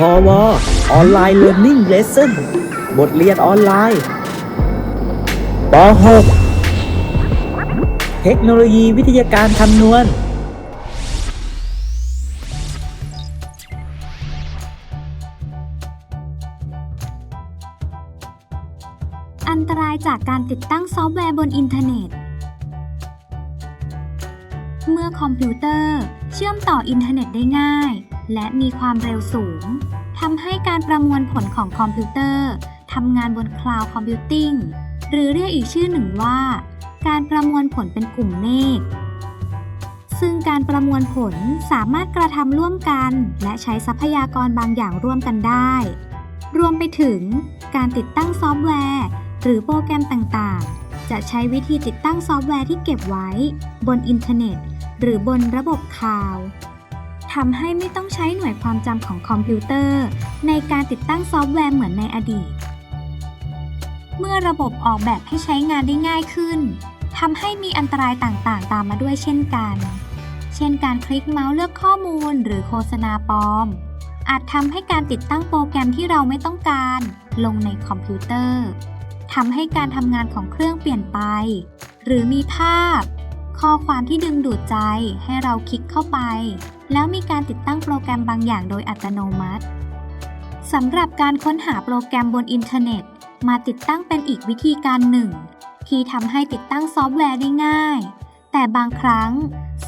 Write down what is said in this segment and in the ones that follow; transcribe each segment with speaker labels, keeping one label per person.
Speaker 1: พอวออนไลน์เรียน i ิ g เลส s o n บทเรียนออนไลน์ป .6 เทคโนโลยีวิทยาการคำนวณ
Speaker 2: อันตรายจากการติดตั้งซอฟต์แวร์บนอินเทอร์เน็ต เมื่อคอมพิวเตอร์เชื่อมต่ออินเทอร์เน็ตได้ง่าย และมีความเร็วสูงทำให้การประมวลผลของคอมพิวเตอร์ทำงานบนคลาวด์คอมพิวติ้งหรือเรียกอีกชื่อหนึ่งว่า การประมวลผลเป็นกลุ่มเมฆซึ่งการประมวลผลสามารถกระทำร่วมกัน และใช้ทรัพยากรบางอย่างร่วมกันได้ รวมไปถึง การติดตั้งซอฟต์แวร์ หรือโปรแกรมต่างๆ จะใช้วิธีติดตั้งซอฟต์แวร์ที่เก็บไว้ บนอินเทอร์เน็ต หรือบนระบบคลาวด์ ทำให้ไม่ต้องใช้หน่วยความจำของคอมพิวเตอร์ ในการติดตั้งซอฟต์แวร์เหมือนในอดีต เมื่อระบบออกแบบให้ใช้งานได้ง่ายขึ้นทำให้มีอันตรายต่างๆ ตามมาด้วยเช่นกัน เช่นการคลิกเมาส์เลือกข้อมูลหรือโฆษณาปลอม อาจทำให้การติดตั้งโปรแกรมที่เราไม่ต้องการ ลงในคอมพิวเตอร์ทำให้การทำงานของเครื่องเปลี่ยนไป หรือมีภาพ ข้อความที่ดึงดูดใจให้เราคลิกเข้าไป แล้วมีการติดตั้งโปรแกรมบางอย่างโดยอัตโนมัติสำหรับการค้นหาโปรแกรมบนอินเทอร์เน็ต มาติดตั้งเป็นอีกวิธีการหนึ่ง ที่ทำให้ติดตั้งซอฟต์แวร์ได้ง่าย แต่บางครั้ง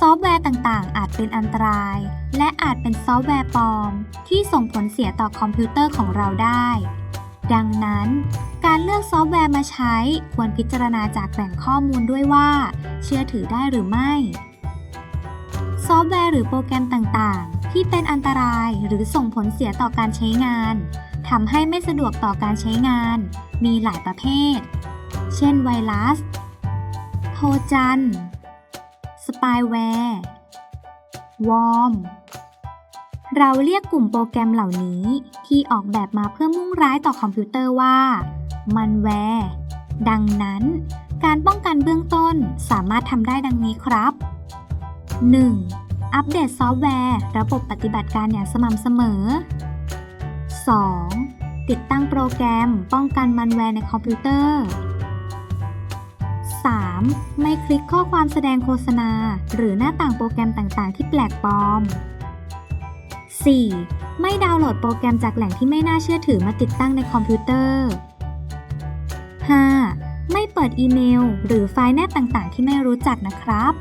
Speaker 2: ซอฟต์แวร์ต่างๆ อาจเป็นอันตราย และอาจเป็นซอฟต์แวร์ปลอม ที่ส่งผลเสียต่อคอมพิวเตอร์ของเราได้ ดังนั้น การเลือกซอฟต์แวร์มาใช้ควรพิจารณาจากแหล่งข้อมูลด้วยว่า เชื่อถือได้หรือไม่ ซอฟต์แวร์หรือโปรแกรมต่างๆ ที่เป็นอันตรายหรือส่งผลเสียต่อการใช้งานทำให้ไม่สะดวกต่อการใช้งาน มีหลายประเภท เช่น ไวรัส โทรจัน สปายแวร์ วอร์ม เราเรียกกลุ่มโปรแกรมเหล่านี้ที่ออกแบบมาเพื่อมุ่งร้ายต่อคอมพิวเตอร์ว่ามันแวร์ดังนั้น การป้องกันเบื้องต้นสามารถทำได้ดังนี้ครับ 1. อัปเดตซอฟต์แวร์ ระบบปฏิบัติการอย่างสม่ำเสมอ 2. ติดตั้งโปรแกรมป้องกันมันแวร์ในคอมพิวเตอร์ 3. ไม่คลิกข้อความแสดงโฆษณา หรือหน้าต่างโปรแกรมต่างๆ ที่แปลกปลอม 4. ไม่ดาวน์โหลดโปรแกรมจากแหล่งที่ไม่น่าเชื่อถือมาติดตั้งในคอมพิวเตอร์ 5. ไม่เปิดอีเมล หรือไฟล์แนบต่างๆ ที่ไม่รู้จักนะครับ